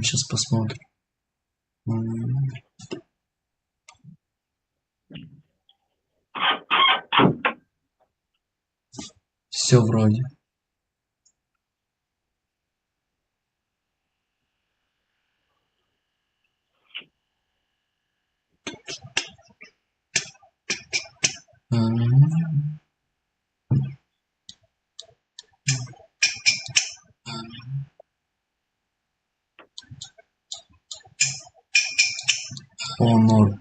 Сейчас посмотрим. Все вроде. М. Норм.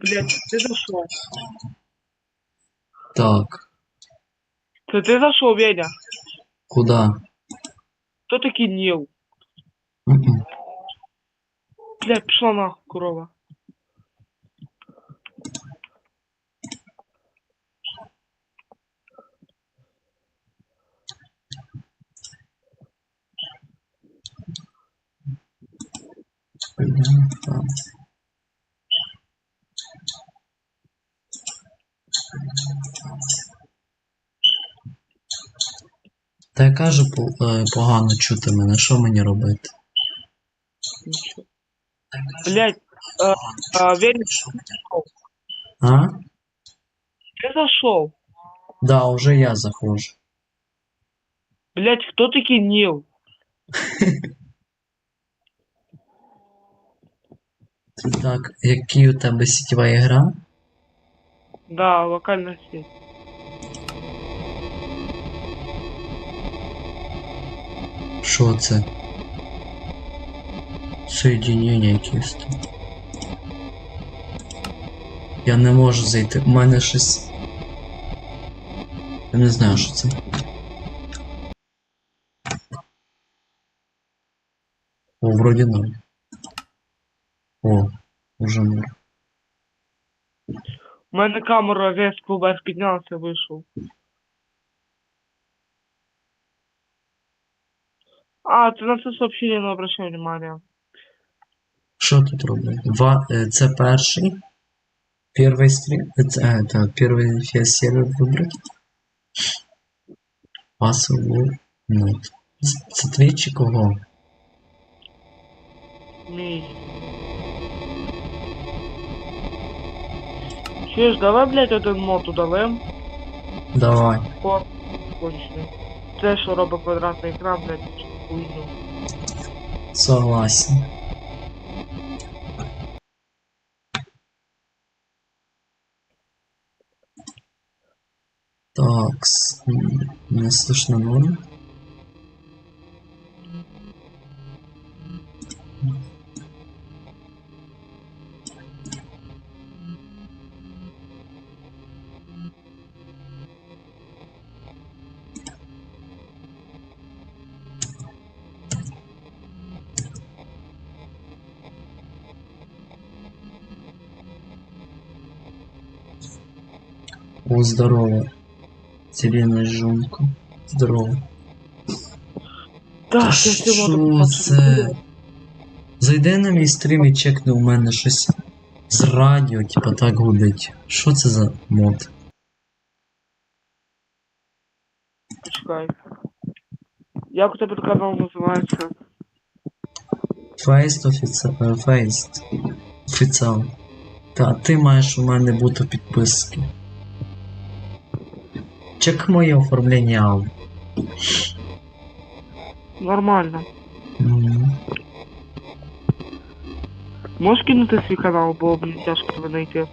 Блять, ти зашел. Так, Це ти зашел, Веня? куда? Хто такий Ніл? М-м. Блять, пішла нахуй, корова. Та я кажу, е, погано чути мене, що мені робити? Блять, а, а, Веня, А? ти зашел? Да, уже я заходжу. Блять, хто такий Ніл? Так, які у тебе сітєва ігра? Да, локальна сеть. Що це? Соєдінення якесь там. Я не можу зайти. У мене щось. Я не знаю, що це. О, вроді норм. О, уже норм. У мене камера резко вверх піднялася, вийшов. А, ты на це сообщение не обращай внимания. Що тут робити? Ва... е, Це перший. Перший стрім. е, Це, е, так, перший фес сервер вибрати. Password. Ну. Це- Це твій чи кого? Мій. Чуєш, давай, блядь, один мод удалим. Давай. О, кончений. Це, що робить квадратний екран, блядь. Согласен. Так, не слышно норм. О, здорово. Зелена жунка. Здорово. Так, що це? Зайди на мій стрім і чекни у мене щось з радіо, типа так гудить. Що це за мод? Почекай. Як у тебе канал називається? Фейст офіціал. Фейст. Офіціал. Та ти маєш у мене бути підписки. Чек моє оформлення ав. Нормально. Мгм. Можеш кинути свій канал, бо мені тяжко тебе знайти.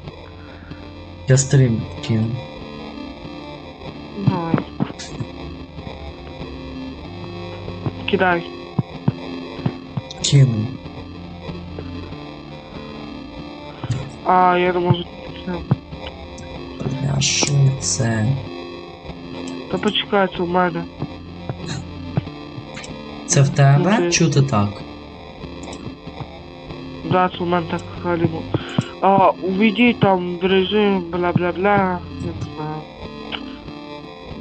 Я стрім кину. Давай. Кидай. Кину. А, я не можу. Бля, що це? Та почекай, це у мене. Це в тебе? Окей. Чути так? Да, це у мене так халімо. А, увійдіть там в режим, бла-бла-бла. Я не знаю.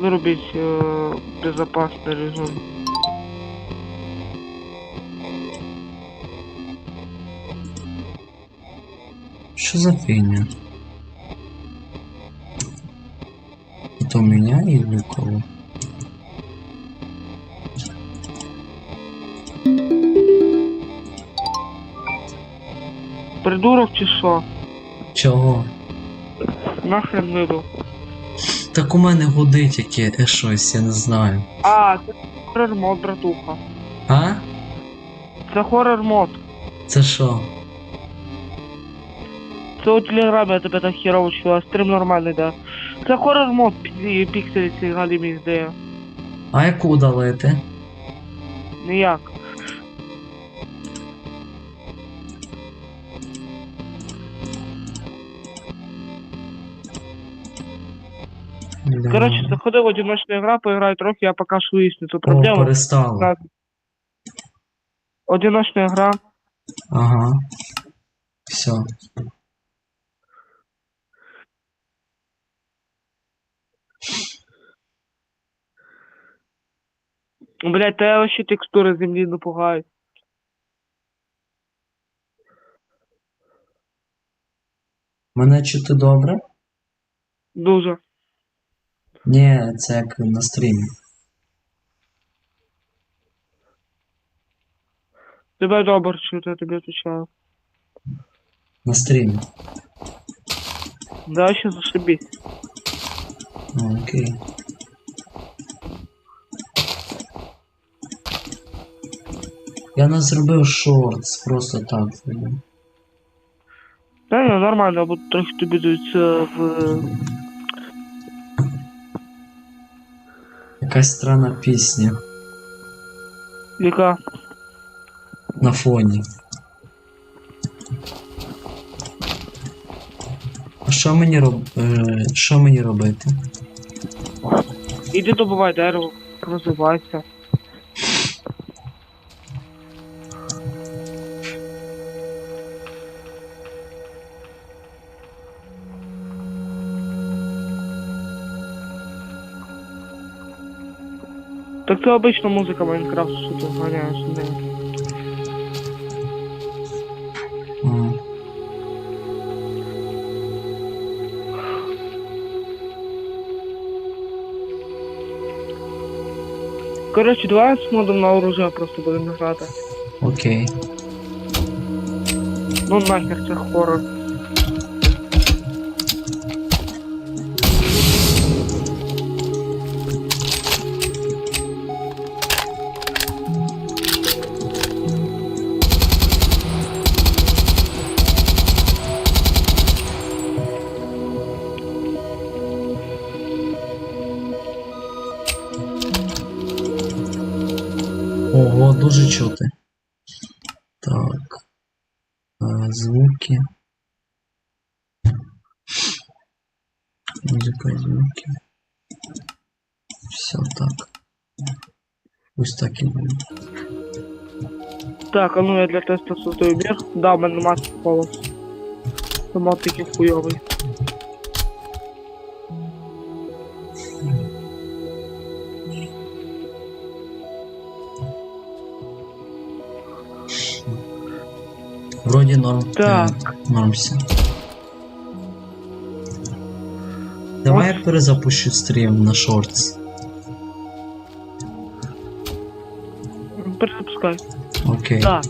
Виробіть е, безопасний режим. Що за фігня? Это у меня или у кого? Придурок чи що? Чого? Нахрен вибив. Так у мене гудить яке щось, я не знаю. А, це хоррор мод, братуха. А? Це хоррор мод. Це що? Це у телеграмі я тебе так херово чую, а стрім нормальний, да. Це хоррор мод, пі- пікселі ці галімі здає. А яку удалити? Ніяк. Бля. Коротше, заходи в одиночну гра, поіграй трохи, я покажу виясню цю О, перестало. Одиночна гра. Ага. Все. Блять, я вообще текстури землі не пугають. Мене чути добре? Дуже. Ні, це як на стрімі. Тебе добре чути, я тобі отвечаю. На стрімі. Да, ще зашибись. Окей. Я не зробив шортс, просто так. Та ні, нормально, буду трохи тобі дивитися в... Якась странна пісня Яка? на фоні. А що мені роб... е, що мені робити? Іди добувай дерево, розвивайся. Так це обична музика Майнкрафт, що ти ганяєш з нею. А. Коротше, давай з модом на оружие просто будемо грати. Окей. Ну нахер це хорор. Ого, дуже чути. Так. А, звуки. Музика, звуки. Все так. Ось так і буде. Так, а ну я для теста создаю мир. Да, в мене мат голос. Мат такий хуйовий. Вроді норм. Так. Норм все. Давай я перезапущу стрім на шортс. Перезапускай. Окей. Так.